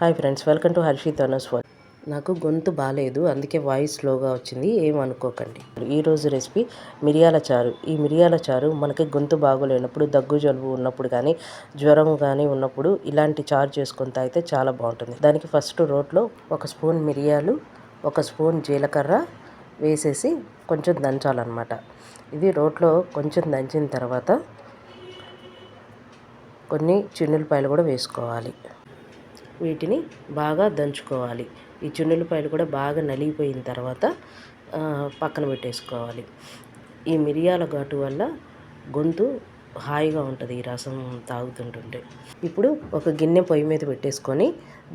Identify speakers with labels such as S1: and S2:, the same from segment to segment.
S1: Hi friends welcome to Harshit Anas ఫర్ నాకు గొంతు బాగాలేదు అందుకే వాయిస్ స్లోగా వచ్చింది ఏమనుకోకండి ఈరోజు రెసిపీ మిరియాల చారు. ఈ మిరియాల చారు మనకి గొంతు బాగోలేనప్పుడు దగ్గు జలుబు ఉన్నప్పుడు కానీ జ్వరం కానీ ఉన్నప్పుడు ఇలాంటి చారు చేసుకొని తాగితే చాలా బాగుంటుంది. దానికి ఫస్ట్ రోట్లో ఒక స్పూన్ మిరియాలు ఒక స్పూన్ జీలకర్ర వేసేసి కొంచెం దంచాలన్నమాట. ఇది రోట్లో కొంచెం దంచిన తర్వాత కొన్ని చిన్నులపాయలు కూడా వేసుకోవాలి. వీటిని బాగా దంచుకోవాలి. ఈ చున్నులపాయలు కూడా బాగా నలిగిపోయిన తర్వాత పక్కన పెట్టేసుకోవాలి. ఈ మిరియాల ఘాటు వల్ల గొంతు హాయిగా ఉంటుంది ఈ రసం తాగుతుంటుంటే. ఇప్పుడు ఒక గిన్నె పొయ్యి మీద పెట్టేసుకొని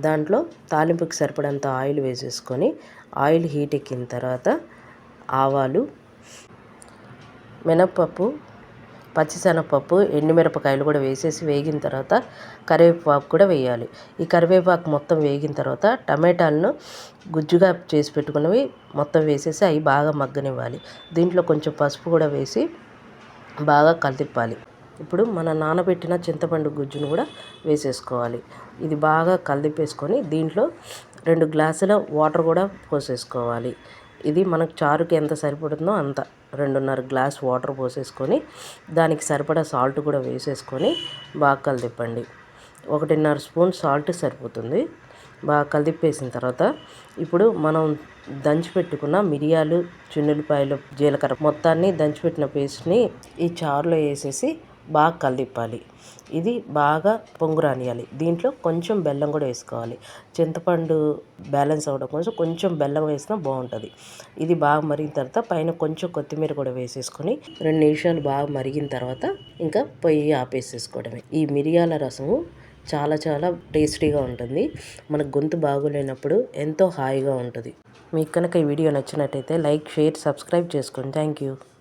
S1: దాంట్లో తాలింపుకి సరిపడంత ఆయిల్ వేసేసుకొని ఆయిల్ హీట్ ఎక్కిన తర్వాత ఆవాలు మినప్పప్పు పచ్చిశనగపప్పు ఎండుమిరపకాయలు కూడా వేసేసి వేగిన తర్వాత కరివేపాకు కూడా వేయాలి. ఈ కరివేపాకు మొత్తం వేగిన తర్వాత టమాటాలను గుజ్జుగా చేసి పెట్టుకున్నవి మొత్తం వేసేసి అవి బాగా మగ్గనివ్వాలి. దీంట్లో కొంచెం పసుపు కూడా వేసి బాగా కలిపాలి ఇప్పుడు మన నానబెట్టిన చింతపండు గుజ్జును కూడా వేసేసుకోవాలి. ఇది బాగా కలిపేసుకొని దీంట్లో రెండు గ్లాసుల వాటర్ కూడా పోసేసుకోవాలి. ఇది మనకు చారుకి ఎంత సరిపడుతుందో అంత. రెండున్నర గ్లాస్ వాటర్ పోసేసుకొని దానికి సరిపడా సాల్ట్ కూడా వేసేసుకొని బాగా కలిదిప్పండి. ఒకటిన్నర స్పూన్ సాల్ట్ సరిపోతుంది. బాగా కలిదిప్పేసిన తర్వాత ఇప్పుడు మనం దంచిపెట్టుకున్న మిరియాలు చున్నులపాయలు జీలకర్ర మొత్తాన్ని దంచిపెట్టిన పేస్ట్ని ఈ చారులో వేసేసి బాగా కలిపాలి ఇది బాగా పొంగు రానియాలి దీంట్లో కొంచెం బెల్లం కూడా వేసుకోవాలి. చింతపండు బ్యాలెన్స్ అవ్వడం కోసం కొంచెం బెల్లం వేసినా బాగుంటుంది. ఇది బాగా మరిగిన తర్వాత పైన కొంచెం కొత్తిమీర కూడా వేసేసుకొని రెండు నిమిషాలు బాగా మరిగిన తర్వాత ఇంకా పొయ్యి ఆపేసేసుకోవడమే. ఈ మిరియాల రసము చాలా చాలా టేస్టీగా ఉంటుంది. మన గొంతు బాగోలేనప్పుడు ఎంతో హాయిగా ఉంటుంది. మీకు కనుక ఈ వీడియో నచ్చినట్టయితే లైక్ షేర్ సబ్స్క్రైబ్ చేసుకోండి థ్యాంక్ యూ.